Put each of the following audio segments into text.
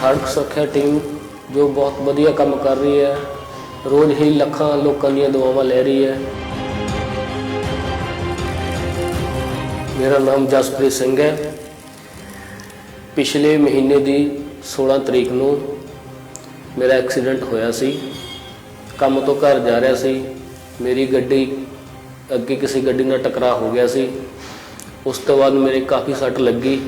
ਸੜਕ ਸੁਰੱਖਿਆ ਟੀਮ ਜੋ ਬਹੁਤ ਵਧੀਆ ਕੰਮ ਕਰ ਰਹੀ ਹੈ। ਰੋਜ਼ ਹੀ ਲੱਖਾਂ ਲੋਕਾਂ ਦੀਆਂ ਦੁਆਵਾਂ ਲੈ ਰਹੀ ਹੈ। ਮੇਰਾ ਨਾਮ ਜਸਪ੍ਰੀਤ ਸਿੰਘ ਹੈ। ਪਿਛਲੇ ਮਹੀਨੇ ਦੀ 16 ਤਰੀਕ ਨੂੰ ਮੇਰਾ ਐਕਸੀਡੈਂਟ ਹੋਇਆ ਸੀ। ਕੰਮ ਤੋਂ ਘਰ ਜਾ ਰਿਹਾ ਸੀ। ਮੇਰੀ ਗੱਡੀ ਅੱਗੇ ਕਿਸੇ ਗੱਡੀ ਨਾਲ ਟਕਰਾਅ ਹੋ ਗਿਆ ਸੀ। ਉਸ ਤੋਂ ਬਾਅਦ ਮੇਰੇ ਕਾਫੀ ਸੱਟ ਲੱਗੀ।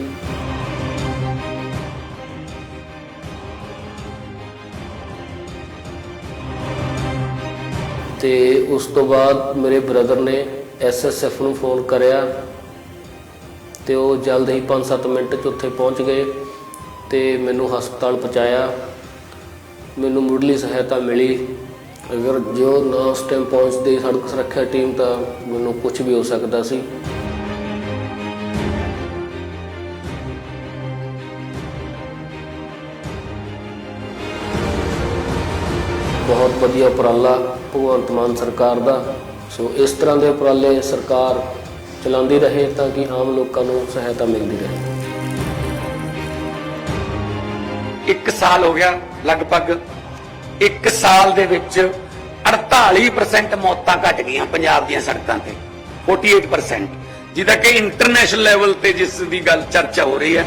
ਤੇ ਉਸ ਤੋਂ ਬਾਅਦ ਮੇਰੇ ਬ੍ਰਦਰ ਨੇ ਐਸਐਸਐਫ ਨੂੰ ਫੋਨ ਕਰਿਆ ਤੇ ਉਹ ਜਲਦ ਹੀ 5-7 ਮਿੰਟ 'ਚ ਉੱਥੇ ਪਹੁੰਚ ਗਏ ਤੇ ਮੈਨੂੰ ਹਸਪਤਾਲ ਪਹੁੰਚਾਇਆ। ਮੈਨੂੰ ਮੁੱਢਲੀ ਸਹਾਇਤਾ ਮਿਲੀ। ਅਗਰ ਜੋ ਨਾ ਉਸ ਟਾਈਮ ਪਹੁੰਚਦੇ ਸੜਕ ਸੁਰੱਖਿਆ ਟੀਮ ਤਾਂ ਮੈਨੂੰ ਕੁਝ ਵੀ ਹੋ ਸਕਦਾ ਸੀ। ਬਹੁਤ ਵਧੀਆ ਉਪਰਾਲਾ ਭਗਵੰਤ ਮਾਨ ਸਰਕਾਰ ਦਾ। ਸੋ ਇਸ ਤਰ੍ਹਾਂ ਦੇ ਉਪਰਾਲੇ ਸਰਕਾਰ ਚਲਾਉਂਦੀ ਰਹੇ ਤਾਂ ਕਿ ਆਮ ਲੋਕਾਂ ਨੂੰ ਸਹਾਇਤਾ ਮਿਲਦੀ ਰਹੇ। ਇੱਕ ਸਾਲ ਹੋ ਗਿਆ ਲਗਭਗ। ਇੱਕ ਸਾਲ ਦੇ ਵਿੱਚ 48% ਮੌਤਾਂ ਘਟ ਗਈਆਂ ਪੰਜਾਬ ਦੀਆਂ ਸੜਕਾਂ ਤੇ। 48% ਜਿਹਦਾ ਕਿ ਇੰਟਰਨੈਸ਼ਨਲ ਲੈਵਲ ਤੇ ਜਿਸ ਦੀ ਗੱਲ ਚਰਚਾ ਹੋ ਰਹੀ ਹੈ।